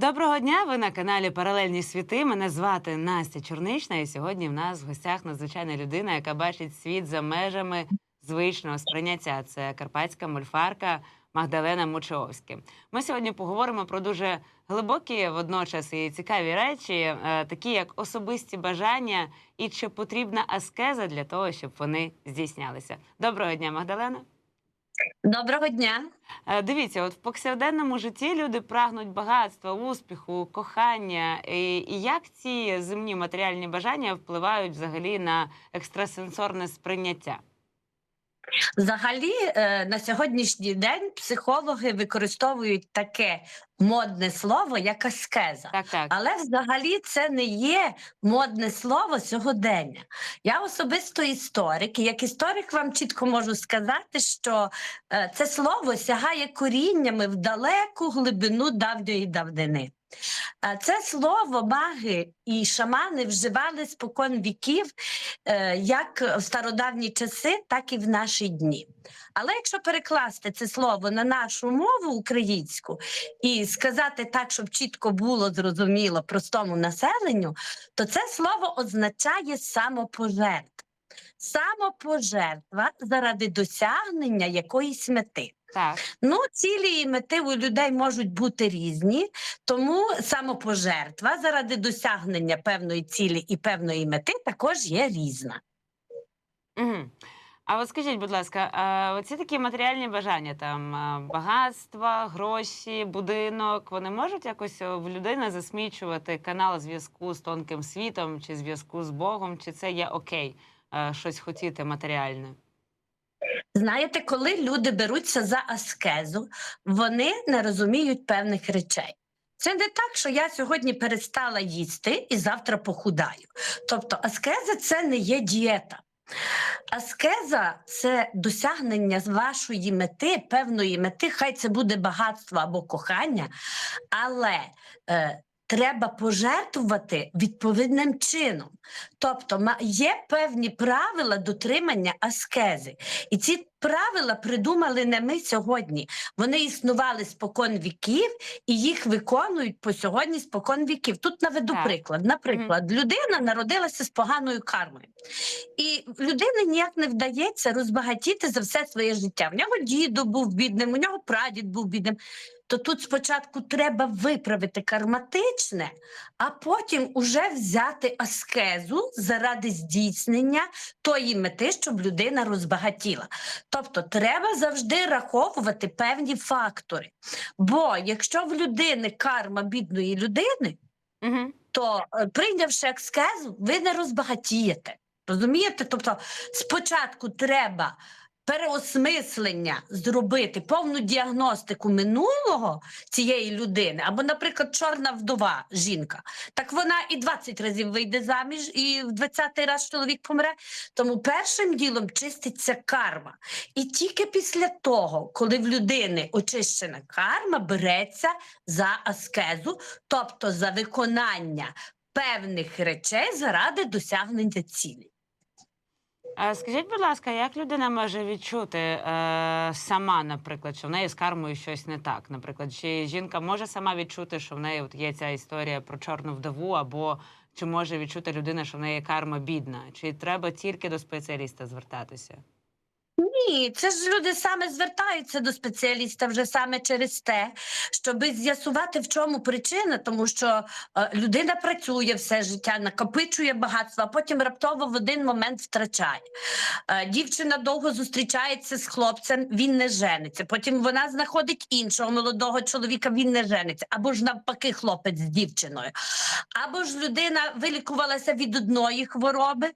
Доброго дня! Ви на каналі Паралельні світи. Мене звати Настя Чорнична, і сьогодні в нас в гостях надзвичайна людина, яка бачить світ за межами звичного сприйняття. Це карпатська мульфарка Магдалена Мучовська. Ми сьогодні поговоримо про дуже глибокі водночас і цікаві речі, е, такі як особисті бажання і чи потрібна аскеза для того, щоб вони здійснялися. Доброго дня, Магдалена. Доброго дня. Е, Дивіться, от в повсякденному житті люди прагнуть багатства, успіху, кохання. І, і як ці земні матеріальні бажання впливають взагалі на екстрасенсорне сприйняття? Взагалі, е, на сьогоднішній день психологи використовують таке модне слово, як аскеза. Так, так. Але взагалі це не є модне слово сьогодення. Я особисто історик, і як історик вам чітко можу сказати, що е, це слово сягає коріннями в далеку глибину давньої давнини. Це слово маги і шамани вживали спокон віків е, як в стародавні часи, так і в наші дні. Але якщо перекласти це слово на нашу мову українську і сказати так, щоб чітко було зрозуміло простому населенню, то це слово означає самопожертва. Самопожертва заради досягнення якоїсь мети. Так. Ну, цілі і мети у людей можуть бути різні, тому самопожертва заради досягнення певної цілі і певної мети також є різна. Угу. А от скажіть, будь ласка, а оці такі матеріальні бажання, там багатства, гроші, будинок, вони можуть якось в людини засмічувати канал зв'язку з тонким світом чи зв'язку з Богом, чи це є окей, е, щось хотіти матеріальне? Знаєте, коли люди беруться за аскезу, вони не розуміють певних речей. Це не так, що я сьогодні перестала їсти і завтра похудаю. Тобто, аскеза це не є дієта. Аскеза це досягнення вашої мети, певної мети, хай це буде багатство або кохання, але е, треба пожертвувати відповідним чином. Тобто є певні правила дотримання аскези. І ці правила придумали не ми сьогодні. Вони існували спокон віків і їх виконують по сьогодні спокон віків. Тут наведу Так. приклад. Наприклад, людина народилася з поганою кармою. І людині ніяк не вдається розбагатіти за все своє життя. В нього дідо був бідним, у нього прадід був бідним. То тут спочатку треба виправити карматичне, а потім уже взяти аскезу заради здійснення тої мети, щоб людина розбагатіла. Тобто треба завжди раховувати певні фактори. Бо якщо в людини карма бідної людини, Угу. то е, прийнявши екскезу, ви не розбагатієте. Розумієте? Тобто, спочатку треба переосмислення зробити повну діагностику минулого цієї людини, або, наприклад, чорна вдова жінка. Так вона і 20 разів вийде заміж, і в 20-й раз чоловік помре. Тому першим ділом чиститься карма. І тільки після того, коли в людини очищена карма, береться за аскезу, тобто за виконання певних речей заради досягнення цілі. А скажіть, будь ласка, як людина може відчути е, сама, наприклад, що в неї з кармою щось не так? Наприклад, чи жінка може сама відчути, що в неї от є ця історія про чорну вдову, або чи може відчути людина, що в неї карма бідна? Чи треба тільки до спеціаліста звертатися? Ні, це ж люди саме звертаються до спеціаліста вже саме через те, щоб з'ясувати, в чому причина, тому що е, людина працює все життя, накопичує багатство, а потім раптово в один момент втрачає. Е, дівчина довго зустрічається з хлопцем, він не жениться. Потім вона знаходить іншого молодого чоловіка, він не жениться, або ж навпаки, хлопець з дівчиною. Або ж людина вилікувалася від одної хвороби,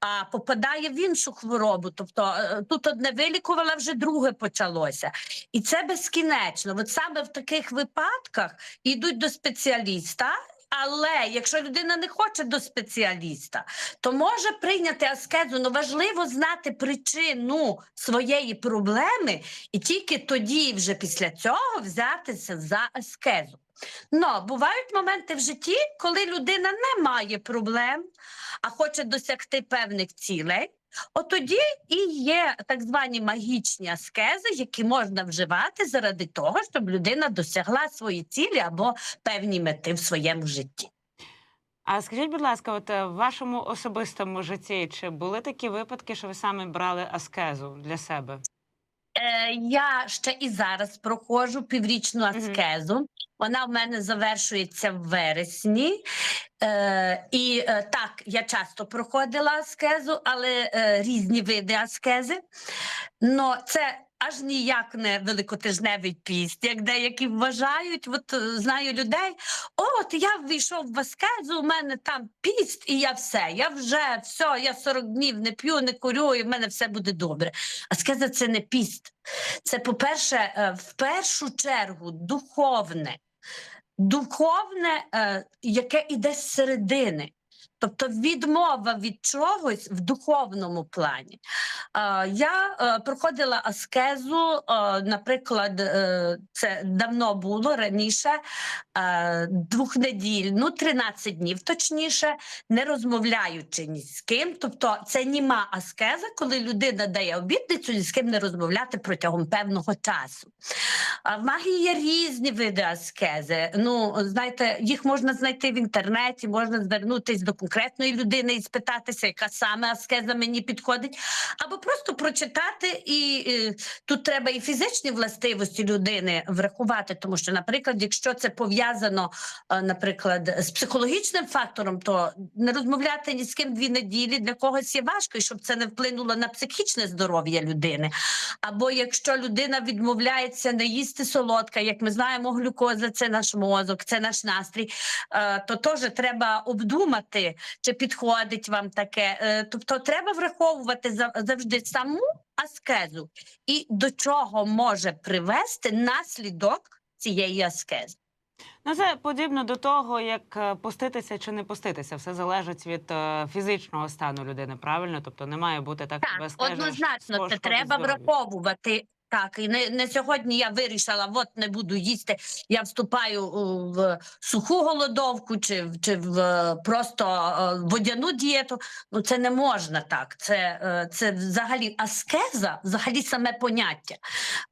а попадає в іншу хворобу. Тобто е, тут одне вилікувала, вже друге почалося. І це безкінечно. От саме в таких випадках йдуть до спеціаліста. Але якщо людина не хоче до спеціаліста, то може прийняти аскезу. Ну важливо знати причину своєї проблеми, і тільки тоді, вже після цього, взятися за аскезу. Но бувають моменти в житті, коли людина не має проблем, а хоче досягти певних цілей. От тоді і є так звані магічні аскези, які можна вживати заради того, щоб людина досягла свої цілі або певні мети в своєму житті. А скажіть, будь ласка, от е, в вашому особистому житті чи були такі випадки, що ви саме брали аскезу для себе? Е, я ще і зараз проходжу піврічну аскезу. Вона в мене завершується в вересні. Е, і е, так, я часто проходила аскезу, але е, різні види аскези. Но це аж ніяк не великотижневий піст, як деякі вважають. От е, знаю людей. От я ввійшов в аскезу, у мене там піст, і я все. Я вже все, я 40 днів не п'ю, не курю, і в мене все буде добре. Аскеза це не піст. Це, по-перше, е, в першу чергу духовне, духовне, е, яке іде з середини. Тобто відмова від чогось в духовному плані. Я е, проходила аскезу, е, наприклад, е, це давно було раніше, двохнедільну, 13 днів точніше, не розмовляючи ні з ким. Тобто це німа аскеза, коли людина дає обітницю ні з ким не розмовляти протягом певного часу. В магії є різні види аскези. Ну, знаєте, їх можна знайти в інтернеті, можна звернутися до конкретної людини і спитатися, яка саме аскеза мені підходить, або просто прочитати, і, е, тут треба і фізичні властивості людини врахувати, тому що, наприклад, якщо це пов'язано, е, наприклад, з психологічним фактором, то не розмовляти ні з ким дві неділі для когось є важко, і щоб це не вплинуло на психічне здоров'я людини. Або якщо людина відмовляється не їсти солодка, як ми знаємо, глюкоза це наш мозок, це наш настрій, е, то теж треба обдумати, чи підходить вам таке. Е, Тобто треба враховувати за- завжди саму аскезу і до чого може привести наслідок цієї аскези. Ну, це подібно до того, як е, поститися чи не поститися. Все залежить від е, фізичного стану людини, правильно? Тобто не має бути так, Так, однозначно, це треба здоров'ю. враховувати. Так, і не, не сьогодні я вирішила, от не буду їсти. Я вступаю в суху голодовку чи, чи в е, просто е, водяну дієту. Ну це не можна так. Це, е, це взагалі аскеза, взагалі саме поняття.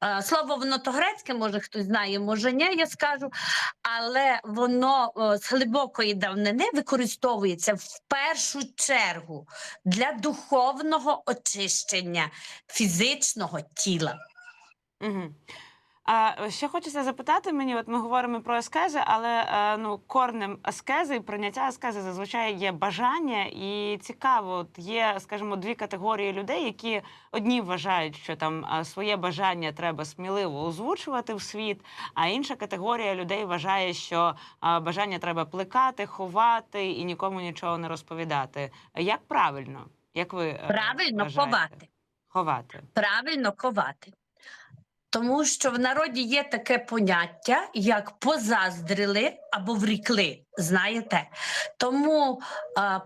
Е, Слово воно то грецьке, може хтось знає, може ні, я скажу, але воно е, з глибокої давнини використовується в першу чергу для духовного очищення фізичного тіла. Угу. А ще хочеться запитати мені, от ми говоримо про аскези, але е, ну корнем аскези і прийняття аскези зазвичай є бажання, і цікаво, от є, скажімо, дві категорії людей, які одні вважають, що там е, своє бажання треба сміливо озвучувати в світ, а інша категорія людей вважає, що е, бажання треба плекати, ховати і нікому нічого не розповідати. Як правильно? Як ви е, Правильно вважаєте? ховати. Ховати. Правильно ховати. Тому що в народі є таке поняття, як позаздрили або врікли. Знаєте? Тому,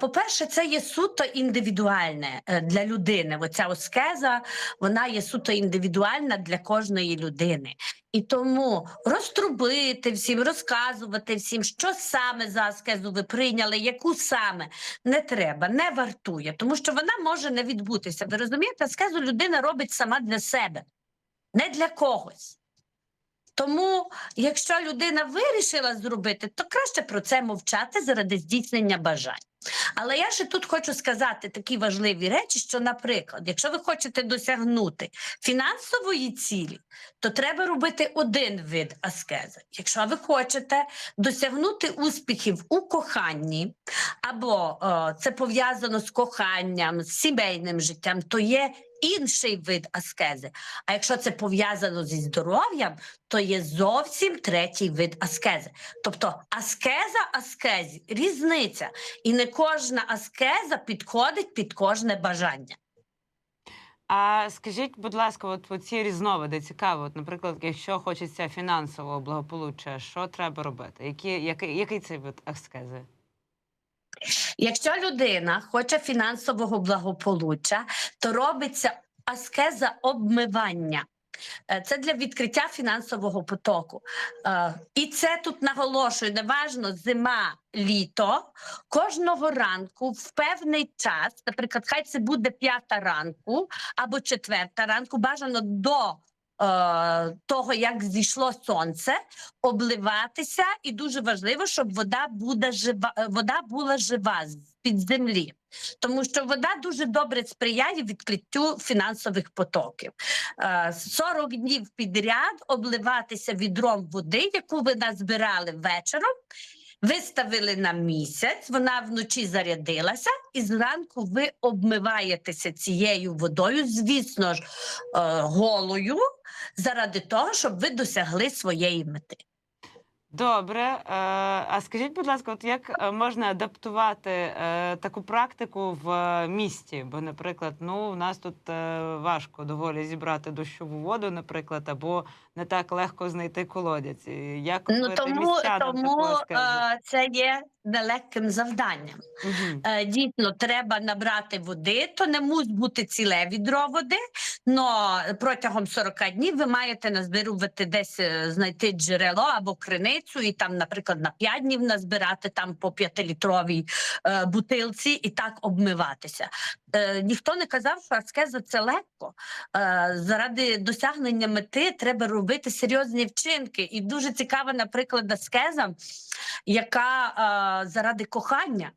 по-перше, це є суто індивідуальне е, для людини. Оця оскеза, вона є суто індивідуальна для кожної людини. І тому розтрубити всім, розказувати всім, що саме за аскезу ви прийняли, яку саме не треба, не вартує, тому що вона може не відбутися. Ви розумієте, аскезу людина робить сама для себе, не для когось. Тому, якщо людина вирішила зробити, то краще про це мовчати заради здійснення бажань. Але я ще тут хочу сказати такі важливі речі, що, наприклад, якщо ви хочете досягнути фінансової цілі, то треба робити один вид аскези. Якщо ви хочете досягнути успіхів у коханні, або е, це пов'язано з коханням, з сімейним життям, то є інший вид аскези. А якщо це пов'язано зі здоров'ям, то є зовсім третій вид аскези. Тобто аскеза аскезі різниця. І не кожна аскеза підходить під кожне бажання. А скажіть, будь ласка, от ці різновиди цікаво. От, наприклад, якщо хочеться фінансового благополуччя, що треба робити? Які, який, який цей вид аскези? Якщо людина хоче фінансового благополуччя, то робиться аскеза обмивання. Е, Це для відкриття фінансового потоку. Е, І це тут наголошую, неважно зима, літо. Кожного ранку в певний час, наприклад, хай це буде п'ята ранку або четверта ранку, бажано до. Е, Того, як зійшло сонце, обливатися, і дуже важливо, щоб вода буде жива, е, вода була жива з під землі, тому що вода дуже добре сприяє відкриттю фінансових потоків. Е, 40 днів підряд обливатися відром води, яку ви назбирали вечором. Виставили на місяць, вона вночі зарядилася, і зранку ви обмиваєтеся цією водою, звісно ж, е, голою, заради того, щоб ви досягли своєї мети. Добре. Е, а скажіть, будь ласка, от як е, можна адаптувати е, таку практику в місті? Бо, наприклад, ну у нас тут важко доволі зібрати дощову воду, наприклад, або не так легко знайти колодязь. Як Ну тому, тому це є нелегким завданням. Е, Дійсно, треба набрати води, то не мусить бути ціле відро води. але протягом 40 днів ви маєте назбирувати десь е, знайти джерело або криницю, і там, наприклад, на 5 днів назбирати там по 5-літровій е, бутилці і так обмиватися. Е, ніхто не казав, що аскеза це легко. Е, заради досягнення мети треба робити серйозні вчинки. І дуже цікава, наприклад, аскеза, яка е, заради кохання.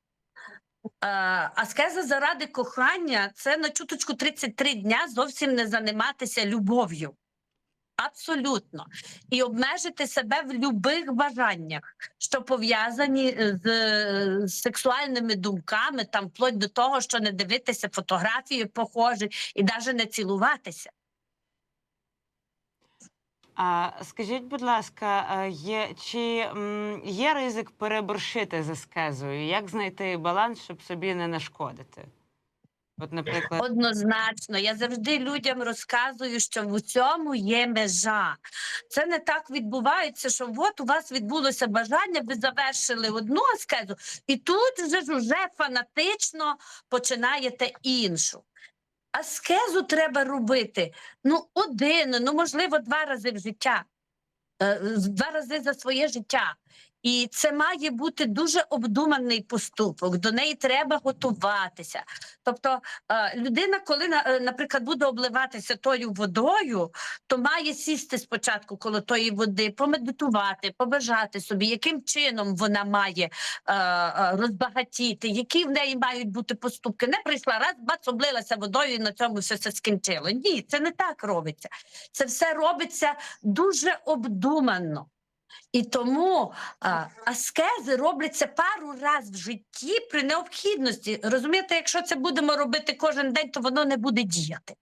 Е, Аскеза заради кохання це на чуточку 33 дня зовсім не заниматися любов'ю. Абсолютно. І обмежити себе в любих бажаннях, що пов'язані е, з, е, сексуальними думками, там вплоть до того, що не дивитися фотографії похожі і навіть не цілуватися. А скажіть, будь ласка, є чи є ризик переборщити з аскезою? Як знайти баланс, щоб собі не нашкодити? От, наприклад, Однозначно, я завжди людям розказую, що в цьому є межа. Це не так відбувається, що от у вас відбулося бажання, ви завершили одну аскезу, і тут вже ж уже фанатично починаєте іншу. Аскезу треба робити ну один, ну можливо, два рази в життя, Е, два рази за своє життя. І це має бути дуже обдуманий поступок. До неї треба готуватися. Тобто е, людина, коли е, наприклад, буде обливатися тою водою, то має сісти спочатку коло тої води, помедитувати, побажати собі, яким чином вона має е, розбагатіти, які в неї мають бути поступки. Не прийшла раз, бац, облилася водою і на цьому все це скінчило. Ні, це не так робиться. Це все робиться дуже обдумано. І тому а, аскези робляться пару раз в житті при необхідності. Розумієте, якщо це будемо робити кожен день, то воно не буде діяти.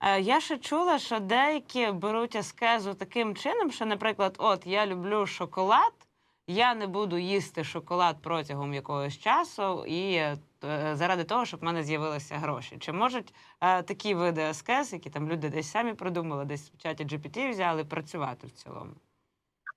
Е, Я ще чула, що деякі беруть аскезу таким чином, що, наприклад, от я люблю шоколад, я не буду їсти шоколад протягом якогось часу, і е, заради того, щоб в мене з'явилися гроші. Чи можуть е, такі види аскез, які там люди десь самі придумали, десь в чаті GPT взяли, працювати в цілому?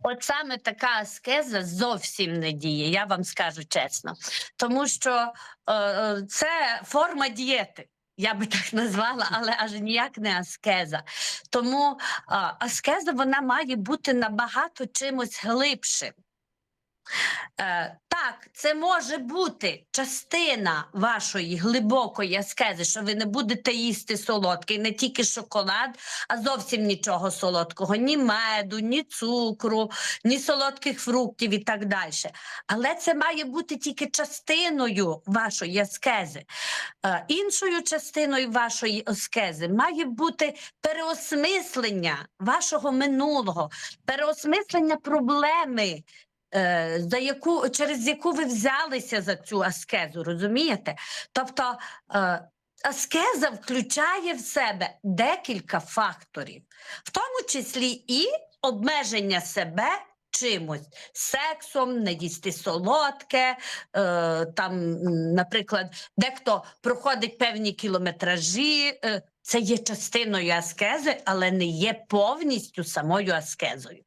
От саме така аскеза зовсім не діє, я вам скажу чесно. Тому що е, е, це форма дієти. Я би так назвала, але аж ніяк не аскеза. Тому а, аскеза вона має бути набагато чимось глибшим. Е, так, це може бути частина вашої глибокої аскези, що ви не будете їсти солодкий, не тільки шоколад, а зовсім нічого солодкого, ні меду, ні цукру, ні солодких фруктів і так далі. Але це має бути тільки частиною вашої аскези. Е, іншою частиною вашої аскези має бути переосмислення вашого минулого, переосмислення проблеми. Е, За яку через яку ви взялися за цю аскезу, розумієте? Тобто е, аскеза включає в себе декілька факторів, в тому числі і обмеження себе чимось сексом, не їсти солодке. Е, там, наприклад, дехто проходить певні кілометражі. Це є частиною аскези, але не є повністю самою аскезою.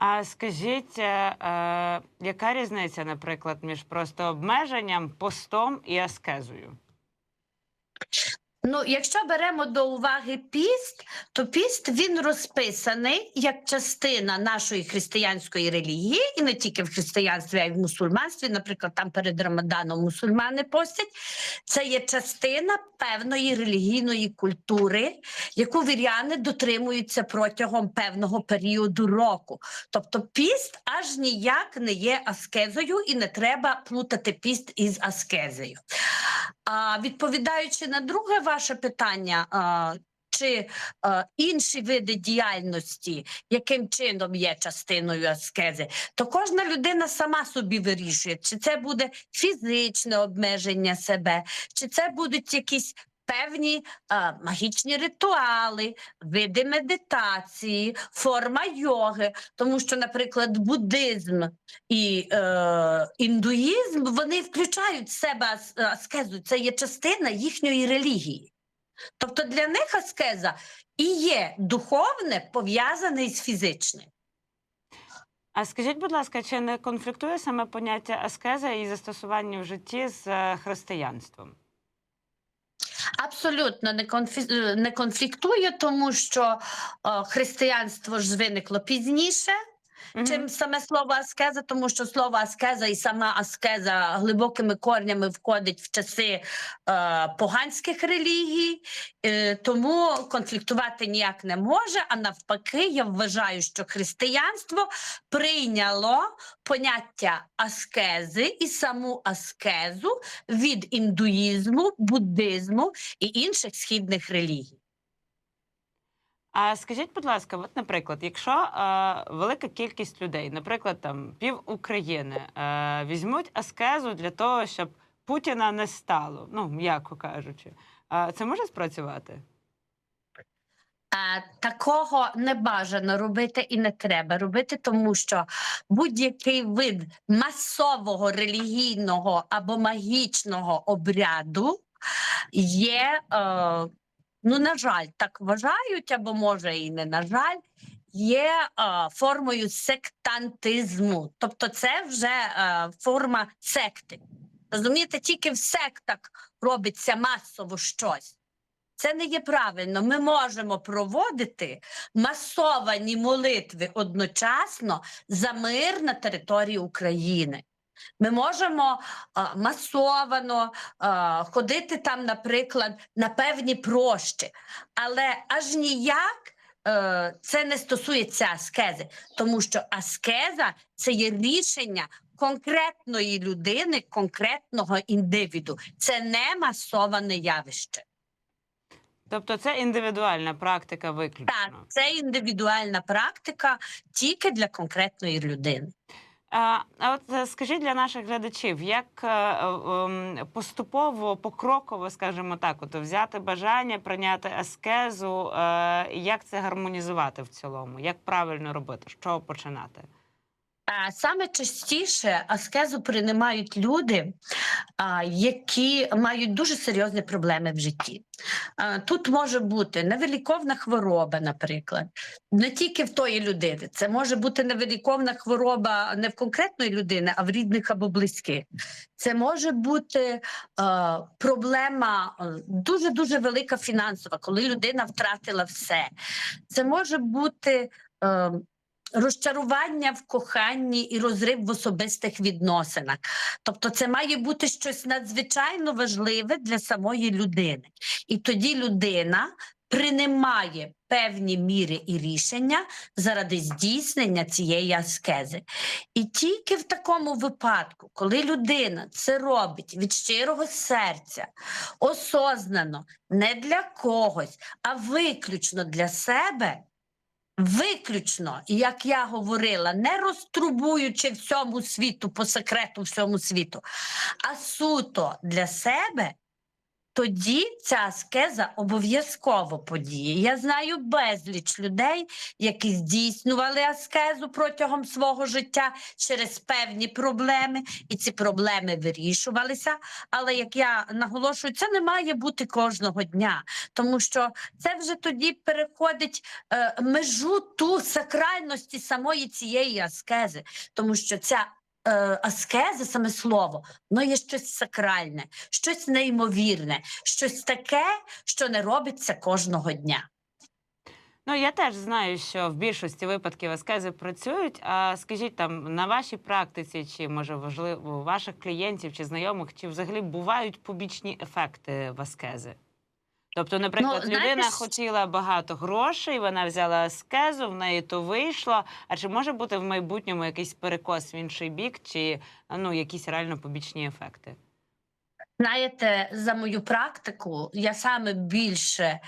А скажіть, е, е, яка різниця, наприклад, між просто обмеженням, постом і аскезою? Ну, якщо беремо до уваги піст, то піст він розписаний як частина нашої християнської релігії, і не тільки в християнстві, а й в мусульманстві. Наприклад, там перед Рамаданом мусульмани постять. Це є частина певної релігійної культури, яку віряни дотримуються протягом певного періоду року. Тобто піст аж ніяк не є аскезою, і не треба плутати піст із аскезою. А відповідаючи на друге ваше питання, чи е, інші види діяльності, яким чином є частиною аскези, то кожна людина сама собі вирішує, чи це буде фізичне обмеження себе, чи це будуть якісь. Певні а, магічні ритуали, види медитації, форма йоги, тому що, наприклад, буддизм і е, індуїзм вони включають в себе аскезу. Це є частина їхньої релігії. Тобто для них аскеза і є духовне пов'язане із фізичним. А скажіть, будь ласка, чи не конфліктує саме поняття аскеза і застосування в житті з е, християнством? Абсолютно не, конфі... е, не конфліктує, тому що о, християнство ж виникло пізніше, Мгм. чим саме слово аскеза, тому що слово аскеза і сама аскеза глибокими корнями входить в часи е, поганських релігій, е, тому конфліктувати ніяк не може. А навпаки, я вважаю, що християнство прийняло поняття аскези і саму аскезу від індуїзму, буддизму і інших східних релігій. А скажіть, будь ласка, от, наприклад, якщо е, велика кількість людей, наприклад, там пів України, е, візьмуть аскезу для того, щоб Путіна не стало, ну м'яко кажучи, е, це може спрацювати? А, такого не бажано робити і не треба робити, тому що будь-який вид масового релігійного або магічного обряду є, е, ну на жаль, так вважають, або може і не на жаль, є е, формою сектантизму. Тобто, це вже е, форма секти. Розумієте, тільки в сектах робиться масово щось. Це не є правильно. Ми можемо проводити масовані молитви одночасно за мир на території України. Ми можемо а, масовано а, ходити там, наприклад, на певні прощі, але аж ніяк е, це не стосується аскези, тому що аскеза це є рішення конкретної людини, конкретного індивіду. Це не масоване явище. Тобто це індивідуальна практика виключно. Так, це індивідуальна практика тільки для конкретної людини. А, от е, скажіть для наших глядачів, як е, е, ем, поступово, покроково, скажімо так, от взяти бажання, прийняти аскезу, як це гармонізувати в цілому? Як правильно робити? Чого починати? Саме частіше аскезу приймають люди, які мають дуже серйозні проблеми в житті. Тут може бути невиліковна хвороба, наприклад, не тільки в тої людини. Це може бути невиліковна хвороба не в конкретної людини, а в рідних або близьких. Це може бути проблема дуже дуже велика фінансова, коли людина втратила все. Це може бути. Розчарування в коханні і розрив в особистих відносинах. Тобто, це має бути щось надзвичайно важливе для самої людини. І тоді людина приймає певні міри і рішення заради здійснення цієї аскези. І тільки в такому випадку, коли людина це робить від щирого серця, осознано, не для когось, а виключно для себе. Виключно, як я говорила, не розтрубуючи всьому світу по секрету всьому світу, а суто для себе, тоді ця аскеза обов'язково подіє. Я знаю безліч людей, які здійснювали аскезу протягом свого життя через певні проблеми, і ці проблеми вирішувалися. Але як я наголошую, це не має бути кожного дня, тому що це вже тоді переходить е, межу ту сакральності самої цієї аскези, тому що ця е, аскеза, саме слово, воно є щось сакральне, щось неймовірне, щось таке, що не робиться кожного дня. Ну, я теж знаю, що в більшості випадків аскези працюють. А скажіть там на вашій практиці, чи може важливо ваших клієнтів чи знайомих, чи взагалі бувають побічні ефекти в аскези? Тобто, наприклад, знаєте, людина ж- хотіла багато грошей, вона взяла аскезу, в неї то вийшло. А чи може бути в майбутньому якийсь перекос в інший бік, чи ну якісь реально побічні ефекти? Знаєте, за мою практику я саме більше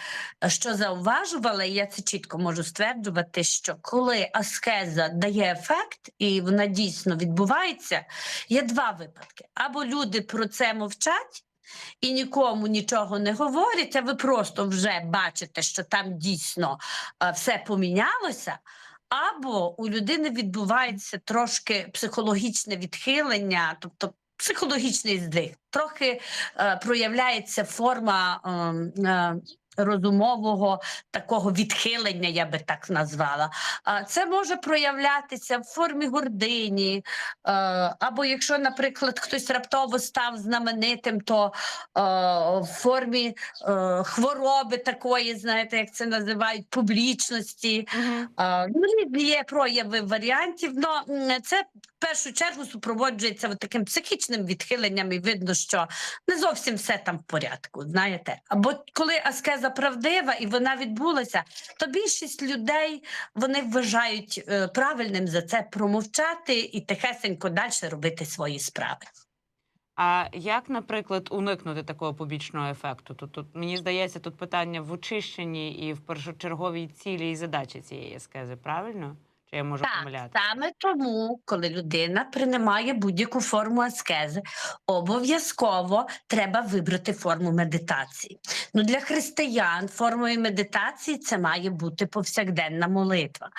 е, що зауважувала, і я це чітко можу стверджувати, що коли аскеза дає ефект і вона дійсно відбувається, є два випадки: або люди про це мовчать. І нікому нічого не говорять, а ви просто вже бачите, що там дійсно е, все помінялося. Або у людини відбувається трошки психологічне відхилення, тобто психологічний здих, Трохи е, проявляється форма е, е, розумового такого відхилення, я би так назвала. Це може проявлятися в формі гордині, е, або якщо, наприклад, хтось раптово став знаменитим, то е, в формі е, хвороби такої, знаєте, як це називають, публічності. Ну, різні є прояви варіантів, але це в першу чергу супроводжується от таким психічним відхиленням, і видно, що не зовсім все там в порядку. Знаєте, або коли аскеза правдива і вона відбулася, то більшість людей вони вважають е, правильним за це промовчати і тихесенько далі робити свої справи. А як, наприклад, уникнути такого побічного ефекту? Тут, тут мені здається, тут питання в очищенні і в першочерговій цілі і задачі цієї ескези, правильно? Чи я можу Так, помиляти? саме тому, коли людина приймає будь-яку форму аскези, обов'язково треба вибрати форму медитації. Ну, для християн формою медитації це має бути повсякденна молитва.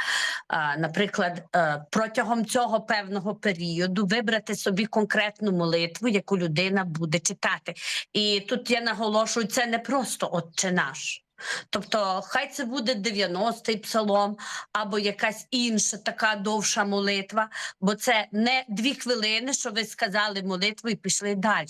А, наприклад, е, протягом цього певного періоду вибрати собі конкретну молитву, яку людина буде читати. І тут я наголошую, це не просто Отче наш. Тобто, хай це буде 90-й псалом, або якась інша така довша молитва, бо це не дві хвилини, що ви сказали молитву і пішли далі.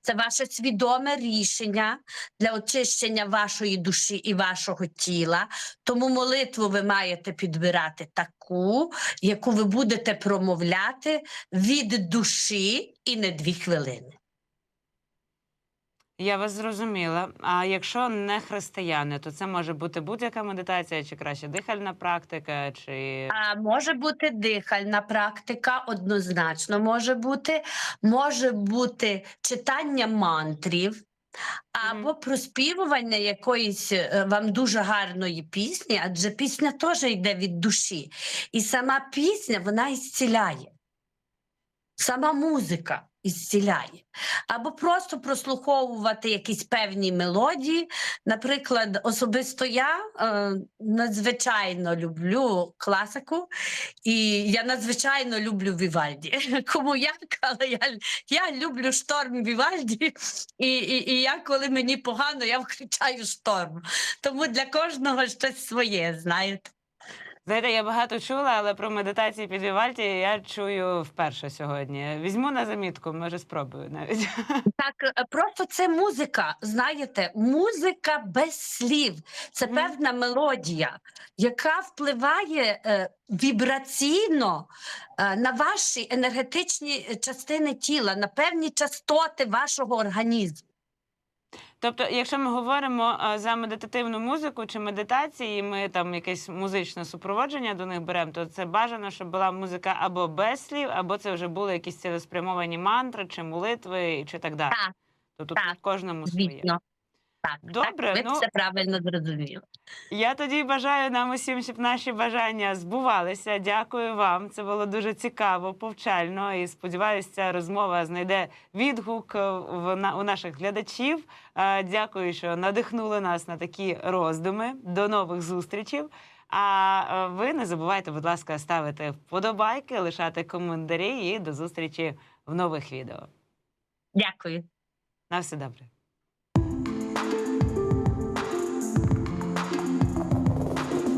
Це ваше свідоме рішення для очищення вашої душі і вашого тіла. Тому молитву ви маєте підбирати таку, яку ви будете промовляти від душі і не дві хвилини. Я вас зрозуміла. А якщо не християни, то це може бути будь-яка медитація, чи краще дихальна практика, чи А може бути дихальна практика, однозначно може бути. Може бути читання мантрів. Або проспівування якоїсь е, вам дуже гарної пісні, адже пісня теж йде від душі. І сама пісня вона ісціляє. Сама музика ісціляє. Або просто прослуховувати якісь певні мелодії. Наприклад, особисто я е, надзвичайно люблю класику, і я надзвичайно люблю Вівальді. Кому як, але я, я люблю шторм Вівальді, і, і, і я, коли мені погано, я включаю шторм. Тому для кожного щось своє, знаєте. Знаєте, я багато чула, але про медитації під Вівальді я чую вперше сьогодні. Візьму на замітку, може спробую навіть. Так, е, просто це музика. Знаєте, музика без слів. Це певна мелодія, яка впливає е, вібраційно е, на ваші енергетичні частини тіла, на певні частоти вашого організму. Тобто, якщо ми говоримо за медитативну музику чи медитації, ми там якесь музичне супроводження до них беремо, то це бажано, щоб була музика або без слів, або це вже були якісь цілеспрямовані мантри чи молитви, чи так далі. Так, Тобто так, тут кожному своє. Так, Добре, так, ви ну- все правильно зрозуміли. Я тоді бажаю нам усім, щоб наші бажання збувалися. Дякую вам. Це було дуже цікаво, повчально. І сподіваюся, ця розмова знайде відгук е, в на у наших глядачів. Е, Дякую, що надихнули нас на такі роздуми. До нових зустрічей. А е, ви не забувайте, будь ласка, ставити вподобайки, лишати коментарі і до зустрічі в нових відео. Дякую. На все добре.